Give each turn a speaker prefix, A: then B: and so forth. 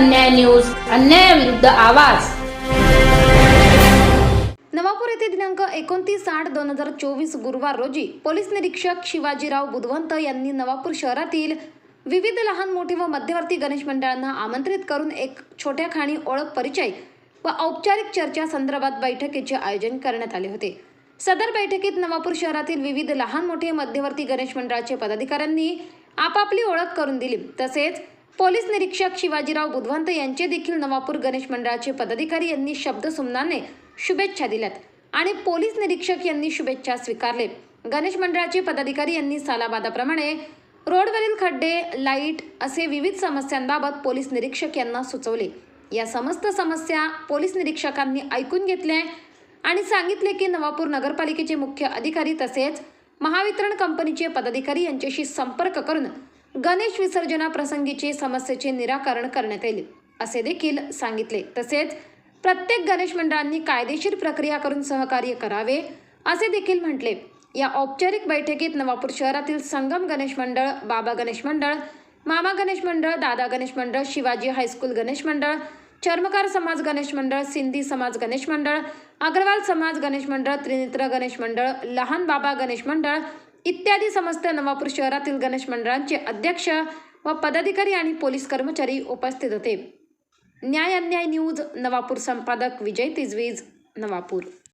A: अन्याय न्यूज अन्यायाविरुद्ध आवाज.
B: नवापूर येथे दिनांक एकोणतीस आठ दोन हजार चोवीस गुरुवार रोजी पोलीस निरीक्षक शिवाजीराव बुधवंत यांनी नवापूर शहरातील विविध लहान मोठे व मध्यवर्ती गणेश मंडळांना आमंत्रित करून एक छोट्या खाणी ओळख परिचय व औपचारिक चर्चा संदर्भात बैठकीचे आयोजन करण्यात आले होते. सदर बैठकीत नवापूर शहरातील विविध लहान मोठे मध्यवर्ती गणेश मंडळाचे पदाधिकाऱ्यांनी आपापली ओळख करून दिली. तसेच पोलीस निरीक्षक शिवाजीराव बुधवंत यांचे देखील नवापूर गणेश मंडळाचे पदाधिकारी यांनी शब्दसुमनाने शुभेच्छा दिल्यात आणि पोलीस निरीक्षक यांनी शुभेच्छा स्वीकारले. गणेश मंडळाचे पदाधिकारी यांनी सालाबादाप्रमाणे रोडवरील खड्डे लाइट असे विविध समस्यांबाबत पोलीस निरीक्षक यांना सुचवले. या समस्त समस्या पोलीस निरीक्षकांनी ऐकून घेतल्या आणि सांगितले की नवापूर नगरपालिकेचे मुख्य अधिकारी तसेच महावितरण कंपनीचे पदाधिकारी यांच्याशी संपर्क करून गणेश विसर्जनाप्रसंगीचे समस्येचे निराकरण करण्यात येईल असे देखील सांगितले तसेच प्रत्येक गणेश मंडळांनी कायदेशीर प्रक्रिया करून सहकार्य करावे असे देखील म्हटले या औपचारिक बैठकीत नवापूर शहरातील संगम गणेश मंडळ बाबा गणेश मंडळ मामा गणेश मंडळ दादा गणेश मंडळ शिवाजी हायस्कूल गणेश मंडळ चर्मकार समाज गणेश मंडळ सिंधी समाज गणेश मंडळ अग्रवाल समाज गणेश मंडळ त्रिनेत्र गणेश मंडळ लहान बाबा गणेश मंडळ इत्यादी समस्त नवापूर शहरातील गणेश मंडळांचे अध्यक्ष व पदाधिकारी आणि पोलीस कर्मचारी उपस्थित होते. न्याय अन्याय न्यूज नवापूर संपादक विजय तिजवीज नवापूर.